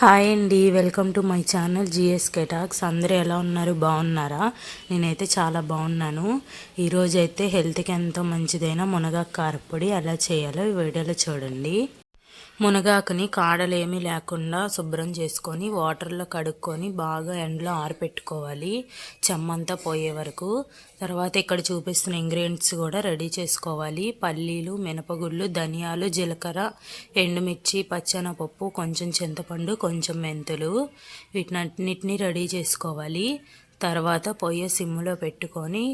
Hi అండి welcome to my channel GSK talks అందరూ ఎలా ఉన్నారు? బాగున్నారా? నేనైతే చాలా బాగున్నాను. ఈరోజైతే హెల్త్కి ఎంతో మంచిదైన మునగాకు కారపొడి ఎలా చేయాలో ఈ వీడియోలో చూడండి. మునగాకుని కాడలేమీ లేకుండా శుభ్రం చేసుకొని వాటర్లో కడుక్కొని బాగా ఎండలో ఆరపెట్టుకోవాలి. చెమ్మంతా పోయే వరకు. తర్వాత ఇక్కడ చూపిస్తున్న ఇంగ్రీడియంట్స్ కూడా రెడీ చేసుకోవాలి. పల్లీలు మినపగుళ్ళు ధనియాలు జీలకర్ర ఎండుమిర్చి పచ్చనపప్పు కొంచెం చింతపండు కొంచెం మెంతులు. వీటినన్నిటిని రెడీ చేసుకోవాలి. తర్వాత పొయ్యి సిమ్లో పెట్టుకొని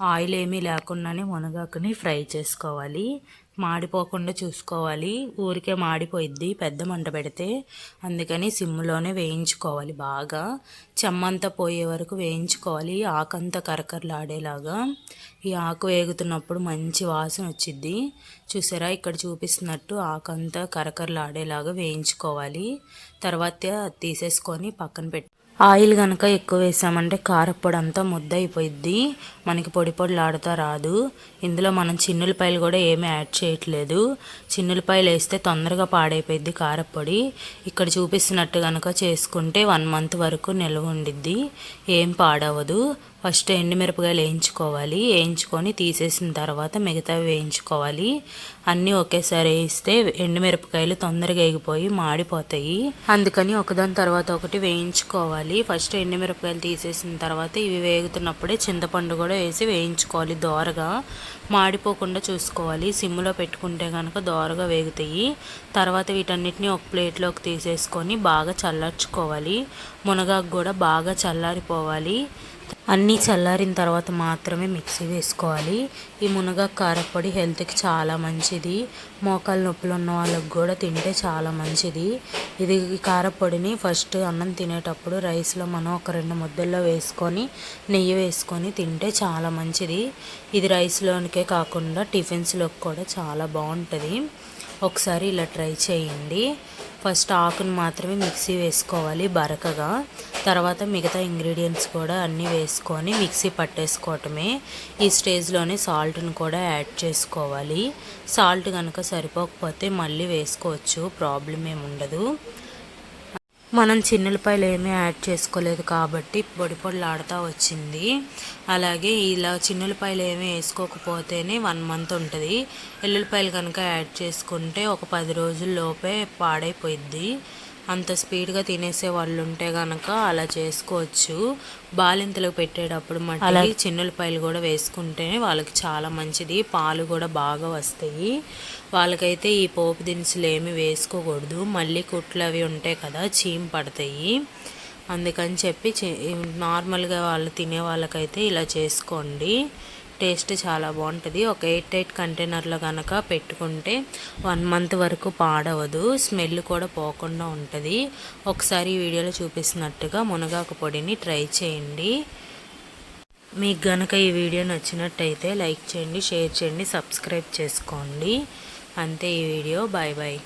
ఆయిల్ ఏమీ లేకుండానే మునగాకుని ఫ్రై చేసుకోవాలి. మాడిపోకుండా చూసుకోవాలి. ఊరికే మాడిపోయిద్ది పెద్ద మంట పెడితే. అందుకని సిమ్లోనే వేయించుకోవాలి బాగా. చెమ్మంతా పోయే వరకు వేయించుకోవాలి. ఆకంతా కరకరలాడేలాగా. ఈ ఆకు వేగుతున్నప్పుడు మంచి వాసన వచ్చిద్ది. చూసారా? ఇక్కడ చూపిస్తున్నట్టు ఆకంతా కరకరలాడేలాగా వేయించుకోవాలి. తర్వాత తీసేసుకొని పక్కన పెట్టి ఆయిల్ కనుక ఎక్కువ వేసామంటే కారప్పొడి అంతా ముద్ద అయిపోయిద్ది మనకి పొడి పొడిలాడుతా రాదు. ఇందులో మనం చిన్నులపాయలు కూడా ఏమీ యాడ్ చేయట్లేదు. చిన్నులపాయలు వేస్తే తొందరగా పాడైపోయిద్ది కారప్పొడి. ఇక్కడ చూపిస్తున్నట్టు కనుక చేసుకుంటే వన్ మంత్ వరకు నిల్వ ఉండిద్ది. ఏం పాడవదు. ఫస్ట్ ఎండుమిరపకాయలు వేయించుకోవాలి. వేయించుకొని తీసేసిన తర్వాత మిగతావి వేయించుకోవాలి. అన్నీ ఒకేసారి వేయిస్తే ఎండుమిరపకాయలు తొందరగా ఎగిపోయి మాడిపోతాయి. అందుకని ఒకదాని తర్వాత ఒకటి వేయించుకోవాలి. ఫస్ట్ ఎండుమిరపకాయలు తీసేసిన తర్వాత ఇవి వేగుతున్నప్పుడే చింతపండు కూడా వేసి వేయించుకోవాలి దోరగా. మాడిపోకుండా చూసుకోవాలి. సిమ్లో పెట్టుకుంటే కనుక దోరగా వేగుతాయి. తర్వాత వీటన్నిటిని ఒక ప్లేట్లోకి తీసేసుకొని బాగా చల్లార్చుకోవాలి. మునగాకు కూడా బాగా చల్లారిపోవాలి. అన్నీ చల్లారిన తర్వాత మాత్రమే మిక్సీ వేసుకోవాలి. ఈ మునగ కారపొడి హెల్త్కి చాలా మంచిది. మోకాలు నొప్పులు ఉన్న వాళ్ళకి కూడా తింటే చాలా మంచిది. ఇది ఈ కారపొడిని ఫస్ట్ అన్నం తినేటప్పుడు రైస్లో మనం ఒక రెండు ముద్దల్లో వేసుకొని నెయ్యి వేసుకొని తింటే చాలా మంచిది. ఇది రైస్లోనికే కాకుండా టిఫిన్స్లోకి కూడా చాలా బాగుంటుంది. ఒకసారి ఇలా ట్రై చేయండి. ఫస్ట్ ఆకును మాత్రమే మిక్సీ వేసుకోవాలి బరకగా. తర్వాత మిగతా ఇంగ్రీడియంట్స్ కూడా అన్నీ వేసుకొని మిక్సీ పట్టేసుకోవటమే. ఈ స్టేజ్లోనే సాల్ట్ని కూడా యాడ్ చేసుకోవాలి. సాల్ట్ కనుక సరిపోకపోతే మళ్ళీ వేసుకోవచ్చు. ప్రాబ్లం ఏమి ఉండదు. మనం చిన్నులపాయలు ఏమీ యాడ్ చేసుకోలేదు కాబట్టి పొడి పొడిలాడుతూ వచ్చింది. అలాగే ఇలా చిన్నులపాయలు ఏమీ వేసుకోకపోతేనే వన్ మంత్ ఉంటుంది. ఎల్లుల్లిపాయలు కనుక యాడ్ చేసుకుంటే ఒక పది రోజుల్లోపే పాడైపోయిద్ది. అంత స్పీడ్గా తినేసే వాళ్ళు ఉంటే కనుక అలా చేసుకోవచ్చు. బాలింతలకు పెట్టేటప్పుడు మళ్ళీ చిన్నులపాయలు కూడా వేసుకుంటే వాళ్ళకి చాలా మంచిది. పాలు కూడా బాగా వస్తాయి. వాళ్ళకైతే ఈ పోపు దినుసులు ఏమి వేసుకోకూడదు. మళ్ళీ కుట్లు అవి ఉంటాయి కదా చీమ్ పడతాయి. అందుకని చెప్పి నార్మల్గా వాళ్ళు తినే వాళ్ళకైతే ఇలా చేసుకోండి. టేస్ట్ చాలా బాగుంటుంది. ఒక ఎయిట్ ఎయిట్ కంటైనర్లో కనుక పెట్టుకుంటే వన్ మంత్ వరకు పాడవదు. స్మెల్ కూడా పోకుండా ఉంటుంది. ఒకసారి ఈ వీడియోలో చూపిస్తున్నట్టుగా మునగాకు పొడిని ట్రై చేయండి. మీకు గనక ఈ వీడియో నచ్చినట్టయితే లైక్ చేయండి షేర్ చేయండి సబ్స్క్రైబ్ చేసుకోండి. అంతే ఈ వీడియో. Bye bye.